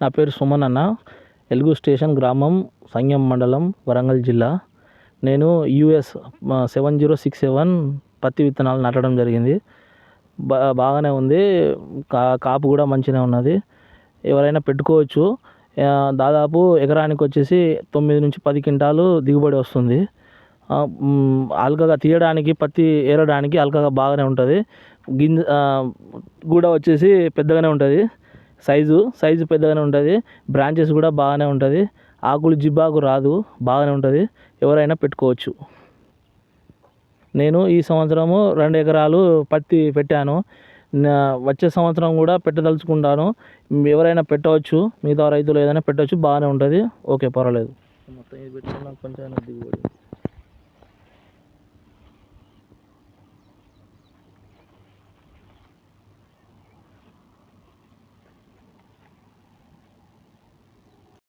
నా పేరు సుమన్ అన్న. ఎలుగు స్టేషన్ గ్రామం సంగం మండలం వరంగల్ జిల్లా. నేను US seven zero six seven పత్తి విత్తనాలు నాటడం జరిగింది. బా బాగానే ఉంది. కా కాపు కూడా మంచిగా ఉన్నది. ఎవరైనా పెట్టుకోవచ్చు. దాదాపు ఎకరానికి వచ్చేసి తొమ్మిది నుంచి పది క్వింటాలు దిగుబడి వస్తుంది. అల్కగా తీయడానికి పత్తి ఏరడానికి అల్కగా బాగానే ఉంటుంది. గింజ కూడా వచ్చేసి పెద్దగానే ఉంటుంది. సైజు సైజు పెద్దగానే ఉంటుంది. బ్రాంచెస్ కూడా బాగానే ఉంటుంది. ఆకులు జిబ్బాకు రాదు బాగానే ఉంటుంది. ఎవరైనా పెట్టుకోవచ్చు. నేను ఈ సంవత్సరము రెండు ఎకరాలు పత్తి పెట్టాను. నా- వచ్చే సంవత్సరం కూడా పెట్టదలుచుకుంటాను. ఎవరైనా పెట్టవచ్చు మిగతా రైతులు ఏదైనా పెట్టవచ్చు బాగానే ఉంటుంది. ఓకే పర్వాలేదు. మొత్తం ఇది పెట్టుకున్నా కొంచెం దిగుబడి.